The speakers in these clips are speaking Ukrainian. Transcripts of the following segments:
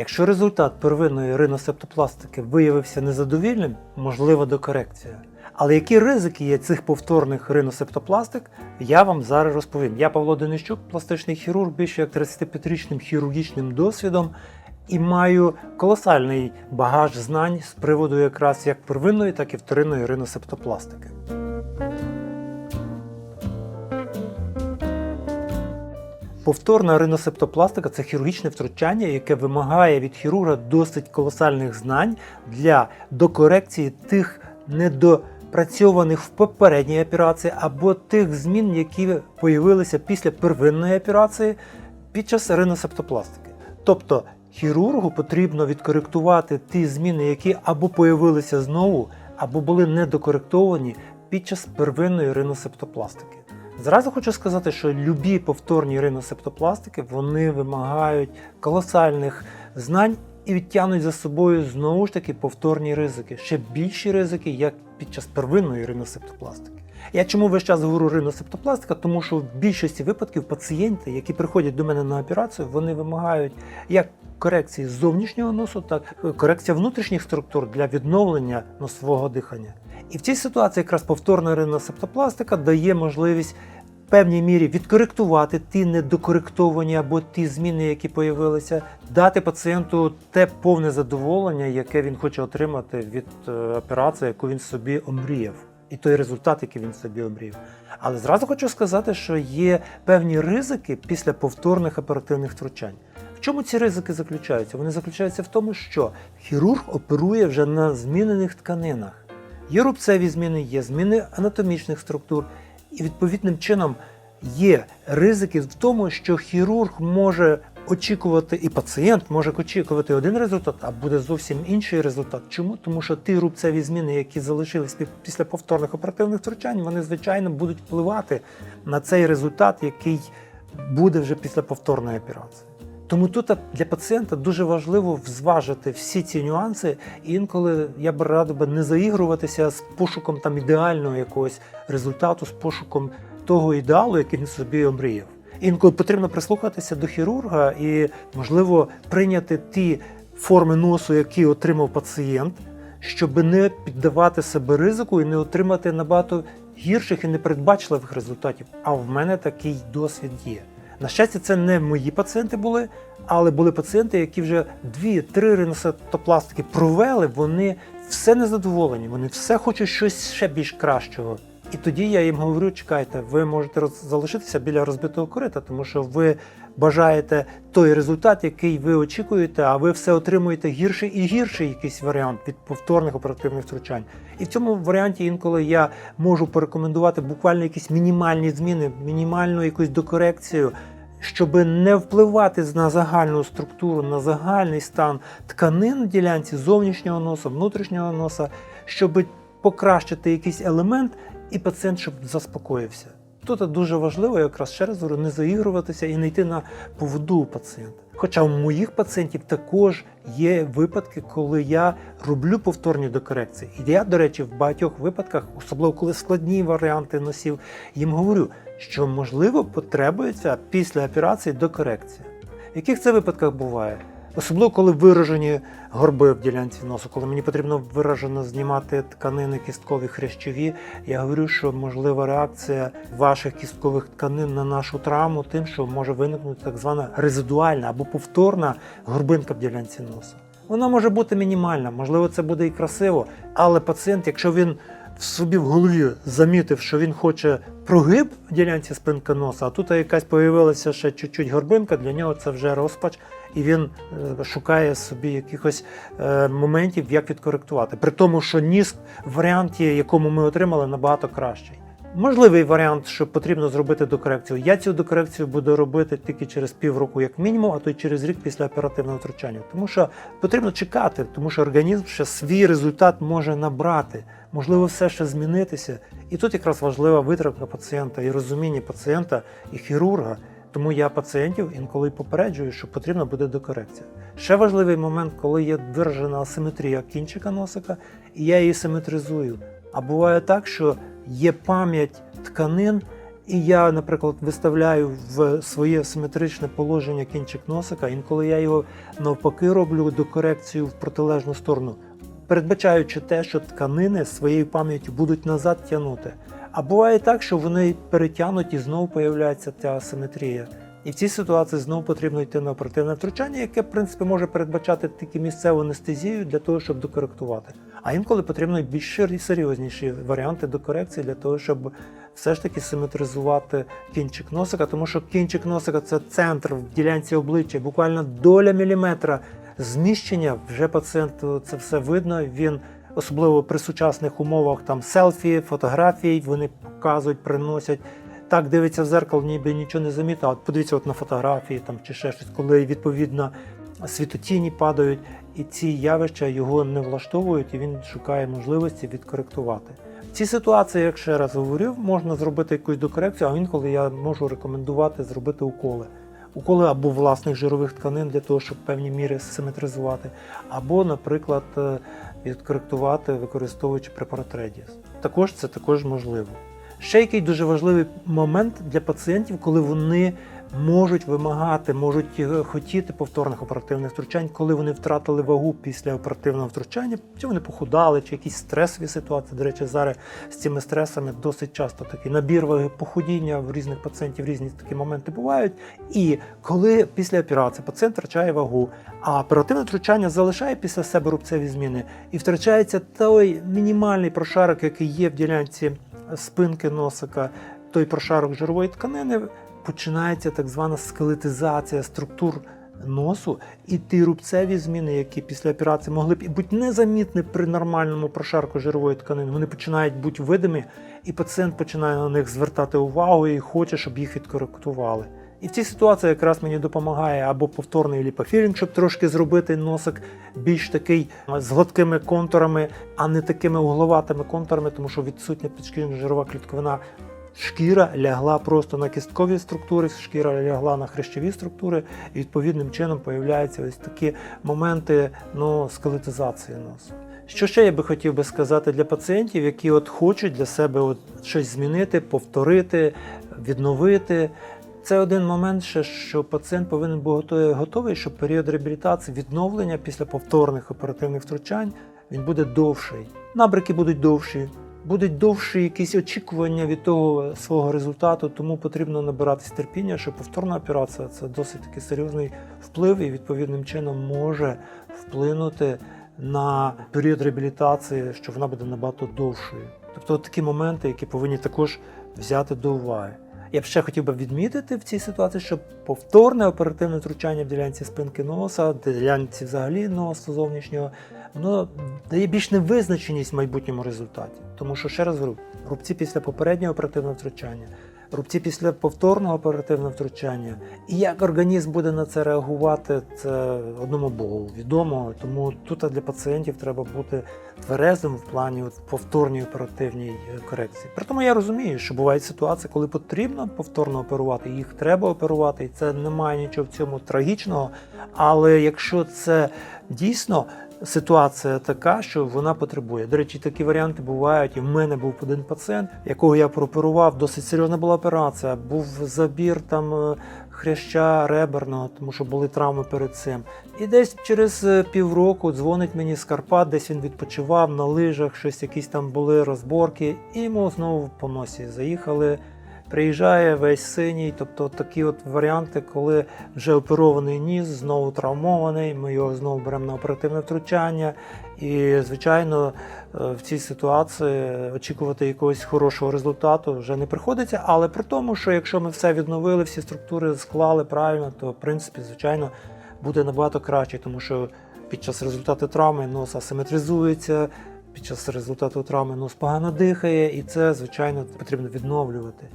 Якщо результат первинної риносептопластики виявився незадовільним, можлива докорекція. Але які ризики є цих повторних риносептопластик, я вам зараз розповім. Я Павло Денищук, пластичний хірург, більше як 35-річним хірургічним досвідом і маю колосальний багаж знань з приводу якраз як первинної, так і вторинної риносептопластики. Повторна риносептопластика це хірургічне втручання, яке вимагає від хірурга досить колосальних знань для докорекції тих недопрацьованих в попередній операції або тих змін, які появилися після первинної операції під час риносептопластики. Тобто хірургу потрібно відкоректувати ті зміни, які або появилися знову, або були недокоректовані під час первинної риносептопластики. Зразу хочу сказати, що любі повторні риносептопластики вони вимагають колосальних знань і відтягнуть за собою знову ж таки повторні ризики, ще більші ризики, як під час первинної риносептопластики. Я чому весь час говорю риносептопластика? Тому що в більшості випадків пацієнти, які приходять до мене на операцію, вони вимагають як корекції зовнішнього носу, так і корекція внутрішніх структур для відновлення носового дихання. І в цій ситуації якраз повторна риносептопластика дає можливість в певній мірі відкоректувати ті недокоректовані або ті зміни, які появилися, дати пацієнту те повне задоволення, яке він хоче отримати від е, операції, яку він собі омріяв, і той результат, який він собі омріяв. Але зразу хочу сказати, що є певні ризики після повторних оперативних втручань. В чому ці ризики заключаються? Вони заключаються в тому, що хірург оперує вже на змінених тканинах. Є рубцеві зміни, є зміни анатомічних структур, і відповідним чином є ризики в тому, що хірург може очікувати, і пацієнт може очікувати один результат, а буде зовсім інший результат. Чому? Тому що ті рубцеві зміни, які залишились після повторних оперативних втручань, вони звичайно будуть впливати на цей результат, який буде вже після повторної операції. Тому тут для пацієнта дуже важливо зважити всі ці нюанси. І інколи я б радив би не заігруватися з пошуком там ідеального якогось результату, з пошуком того ідеалу, який він собі омріяв. Інколи потрібно прислухатися до хірурга і, можливо, прийняти ті форми носу, які отримав пацієнт, щоб не піддавати себе ризику і не отримати набагато гірших і непередбачливих результатів. А в мене такий досвід є. На щастя, це не мої пацієнти були, але були пацієнти, які вже дві-три риносептопластики провели, вони все незадоволені, вони все хочуть щось ще більш кращого. І тоді я їм говорю: чекайте, ви можете роз- залишитися біля розбитого корита, тому що ви бажаєте той результат, який ви очікуєте, а ви все отримуєте гірший і гірший якийсь варіант від повторних оперативних втручань. І в цьому варіанті інколи я можу порекомендувати буквально якісь мінімальні зміни, мінімальну якусь докорекцію, щоб не впливати на загальну структуру, на загальний стан тканин в ділянці зовнішнього носа, внутрішнього носа, щоб покращити якийсь елемент, і пацієнт щоб заспокоївся. Тут дуже важливо, якраз ще раз не заігруватися і не йти на поводу пацієнта. Хоча у моїх пацієнтів також є випадки, коли я роблю повторні докорекції. І я, до речі, в багатьох випадках, особливо коли складні варіанти носів, їм говорю, що можливо потребується після операції докорекція. В яких це випадках буває? Особливо, коли виражені горби в ділянці носу, коли мені потрібно виражено знімати тканини кісткові хрящові, я говорю, що можлива реакція ваших кісткових тканин на нашу травму, тим, що може виникнути так звана резидуальна або повторна горбинка в ділянці носа. Вона може бути мінімальна, можливо, це буде і красиво, але пацієнт, якщо він собі в голові замітив, що він хоче прогиб в ділянці спинки носа, а тут якась появилася ще чуть-чуть горбинка, для нього це вже розпач, і він е, шукає собі якихось е, моментів, як відкоректувати. При тому, що ніс в варіанті, якому ми отримали, набагато кращий. Можливий варіант, що потрібно зробити докорекцію. Я цю докорекцію буду робити тільки через півроку, як мінімум, а то й через рік після оперативного втручання. Тому що потрібно чекати, тому що організм ще свій результат може набрати, можливо, все ще змінитися. І тут якраз важлива витримка пацієнта і розуміння пацієнта і хірурга. Тому я пацієнтів інколи попереджую, що потрібна буде докорекція. Ще важливий момент, коли є виражена асиметрія кінчика носика, і я її симетризую. А буває так, що є пам'ять тканин, І я, наприклад, виставляю в своє симетричне положення кінчик носика, інколи я його навпаки роблю до корекцію в протилежну сторону, передбачаючи те, що тканини своєю пам'яттю будуть назад тягнути. А буває так, що вони перетягнуть і знову появляється ця асиметрія. І в цій ситуації знову потрібно йти на оперативне втручання, яке, в принципі, може передбачати тільки місцеву анестезію для того, щоб докоректувати. А інколи потрібно більш серйозніші варіанти докорекції для того, щоб все ж таки симетризувати кінчик носика, тому що кінчик носика це центр в ділянці обличчя, буквально доля міліметра зміщення. Вже пацієнту це все видно. Він особливо при сучасних умовах там селфі, фотографії, вони показують, приносять. Так дивиться в зеркало, ніби нічого не замітно. От подивіться от на фотографії там чи ще щось, коли відповідно світотіні падають, і ці явища його не влаштовують, і він шукає можливості відкоректувати. В цій ситуації, як ще раз говорив, можна зробити якусь докорекцію, а інколи я можу рекомендувати зробити уколи. Уколи або власних жирових тканин для того, щоб певні міри симетризувати, або, наприклад, е, відкоректувати, використовуючи препарат Редіс. Також це також можливо. Ще який дуже важливий момент для пацієнтів, коли вони можуть вимагати, можуть е, хотіти повторних оперативних втручань, коли вони втратили вагу після оперативного втручання, чи вони похудали, чи якісь стресові ситуації. До речі, зараз з цими стресами досить часто такий набір ваги, похудіння в різних пацієнтів, різні такі моменти бувають. І коли після операції пацієнт втрачає вагу, а оперативне втручання залишає після себе рубцеві зміни, і втрачається той мінімальний прошарок, який є в ділянці спинки носика, той прошарок жирової тканини, починається так звана скелетизація структур носу, і ті рубцеві зміни, які після операції могли б і бути незамітні при нормальному прошарку жирової тканини, вони починають бути видимі, і пацієнт починає на них звертати увагу і хоче, щоб їх відкоректували. І в цій ситуації якраз мені допомагає або повторний ліпофілінг, щоб трошки зробити носик більш такий з гладкими контурами, а не такими угловатими контурами, тому що відсутня підшкірна жирова клітковина. Шкіра лягла просто на кісткові структури, шкіра лягла на хрящові структури, і відповідним чином появляються ось такі моменти ну, скелетизації носу. Що ще я би хотів би сказати для пацієнтів, які от хочуть для себе от щось змінити, повторити, відновити. Це один момент, ще, що пацієнт повинен бути готовий, що період реабілітації, відновлення після повторних оперативних втручань він буде довший. Набрики будуть довші, будуть довші якісь очікування від того свого результату, тому потрібно набиратись терпіння, що повторна операція це досить таки серйозний вплив і відповідним чином може вплинути на період реабілітації, що вона буде набагато довшою. Тобто от такі моменти, які повинні також взяти до уваги. Я б ще хотів би відмітити в цій ситуації, що повторне оперативне втручання в ділянці спинки носа, ділянці взагалі носу зовнішнього, воно дає більш невизначеність в майбутньому результаті. Тому що, ще раз говорю, рубці після попереднього оперативного втручання, рубці після повторного оперативного втручання, і як організм буде на це реагувати, це одному Богу відомо. Тому тут для пацієнтів треба бути тверезим в плані от повторній оперативній е, корекції. При тому я розумію, що бувають ситуації, коли потрібно повторно оперувати, їх треба оперувати, і це немає нічого в цьому трагічного. Але якщо це дійсно ситуація така, що вона потребує. До речі, такі варіанти бувають. І в мене був один пацієнт, якого я прооперував, досить серйозна була операція. Був забір там е, хряща реберного, тому що були травми перед цим. І десь через е, півроку дзвонить мені з Карпат, десь він відпочивав на лижах, щось якісь там були розборки, і йому знову по носі заїхали. Приїжджає весь синій, тобто такі от варіанти, коли вже оперований ніс, знову травмований, ми його знову беремо на оперативне втручання. І, звичайно, е, в цій ситуації очікувати якогось хорошого результату вже не приходиться. Але при тому, що якщо ми все відновили, всі структури склали правильно, то в принципі, звичайно, буде набагато краще, тому що під час результату травми нос асиметризується, під час результату травми нос погано дихає, і це, звичайно, потрібно відновлювати.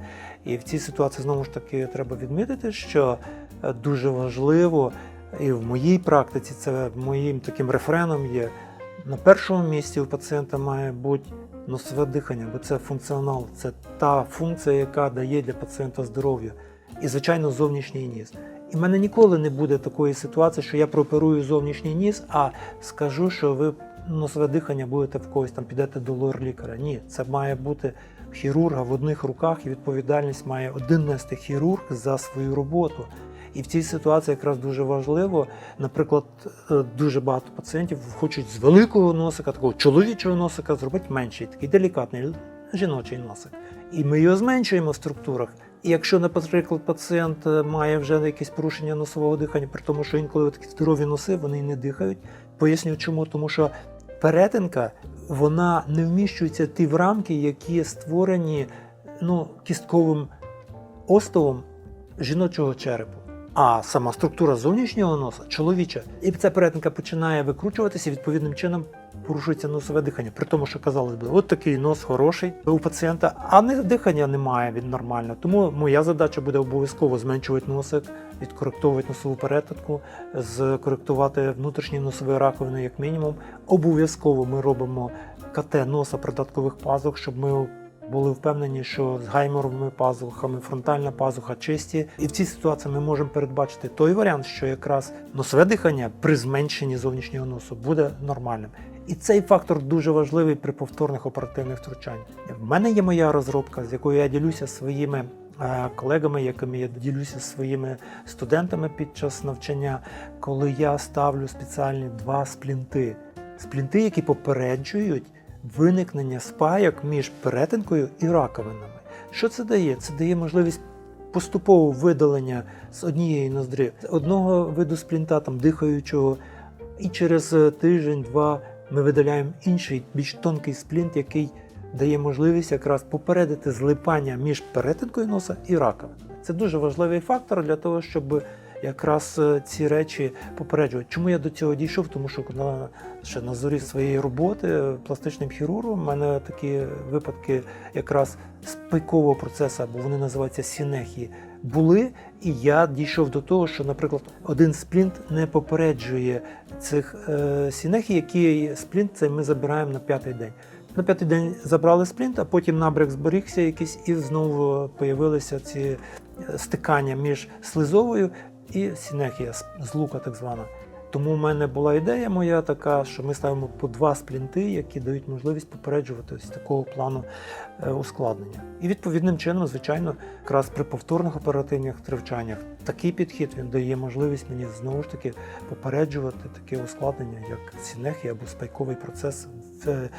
І в цій ситуації знову ж таки треба відмітити, що е, дуже важливо, і в моїй практиці це моїм таким рефреном є. На першому місці у пацієнта має бути носове дихання, бо це функціонал, це та функція, яка дає для пацієнта здоров'я. І, звичайно, зовнішній ніс. І в мене ніколи не буде такої ситуації, що я прооперую зовнішній ніс, а скажу, що ви носове дихання будете в когось там підете до лор-лікаря. Ні, це має бути хірурга в одних руках і відповідальність має один нести хірург за свою роботу. І в цій ситуації якраз дуже важливо, наприклад, е, дуже багато пацієнтів хочуть з великого носика, такого чоловічого носика, зробити менший, такий делікатний жіночий носик. І ми його зменшуємо в структурах. І якщо, наприклад, пацієнт е, має вже якесь порушення носового дихання, при тому, що інколи такі здорові носи вони не дихають. Поясню чому, тому що перетинка вона не вміщується ті в рамки, які створені ну, кістковим остовом жіночого черепу. А сама структура зовнішнього носа чоловіча. І ця перетинка починає викручуватися, відповідним чином порушується носове дихання. При тому, що казалось би, от такий нос хороший у пацієнта, а не дихання немає від нормально. Тому моя задача буде обов'язково зменшувати носик, відкоректовувати носову перетинку, скоректувати внутрішні носові раковини, як мінімум. Обов'язково ми робимо КТ носа придаткових пазух, щоб ми були впевнені, що з гайморовими пазухами фронтальна пазуха чисті. І в цій ситуації ми можемо передбачити той варіант, що якраз носове дихання при зменшенні зовнішнього носу буде нормальним. І цей фактор дуже важливий при повторних оперативних втручаннях. В мене є моя розробка, з якою я ділюся своїми е, колегами, якими я ділюся своїми студентами під час навчання, коли я ставлю спеціальні два сплінти. Сплінти, які попереджують виникнення спайок між перетинкою і раковинами. Що це дає? Це дає можливість поступового видалення з однієї ноздрі одного виду сплінта, там дихаючого, і через е, тиждень-два ми видаляємо інший, більш тонкий сплінт, який дає можливість якраз попередити злипання між перетинкою носа і раковинами. Це дуже важливий фактор для того, щоб якраз е, ці речі попереджувати. Чому я до цього дійшов? Тому що на, ще на зорі своєї роботи пластичним хірургом в мене такі випадки якраз спайкового процесу, або вони називаються сінехії, були. І я дійшов до того, що, наприклад, один сплінт не попереджує цих е, сінехій, які сплінт це ми забираємо на п'ятий день. На п'ятий день забрали сплінт, а потім набряк зберігся якийсь, і знову появилися ці е, стикання між слизовою і сінехія, злука так звана. Тому в мене була ідея моя така, що ми ставимо по два сплінти, які дають можливість попереджувати ось такого плану е, ускладнення. І відповідним чином, звичайно, якраз при повторних оперативних втручаннях такий підхід він дає можливість мені знову ж таки попереджувати таке ускладнення, як сінехія або спайковий процес в е,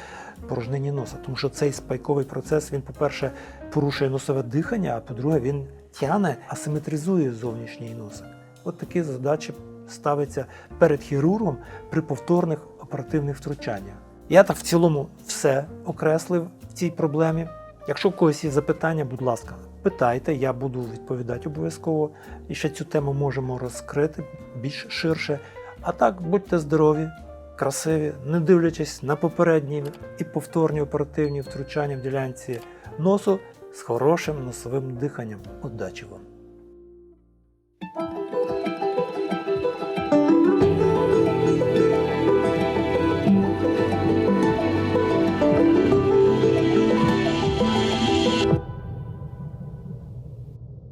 порожнині носа. Тому що цей спайковий процес, він, по-перше, порушує носове дихання, а по-друге, він тяне, асиметризує зовнішній носик. От такі задачі ставиться перед хірургом при повторних оперативних втручаннях. Я так в цілому все окреслив в цій проблемі. Якщо в когось є запитання, будь ласка, питайте, я буду відповідати обов'язково. І ще цю тему можемо розкрити більш ширше. А так, будьте здорові, красиві, не дивлячись на попередні і повторні оперативні втручання в ділянці носу з хорошим носовим диханням. Удачі вам!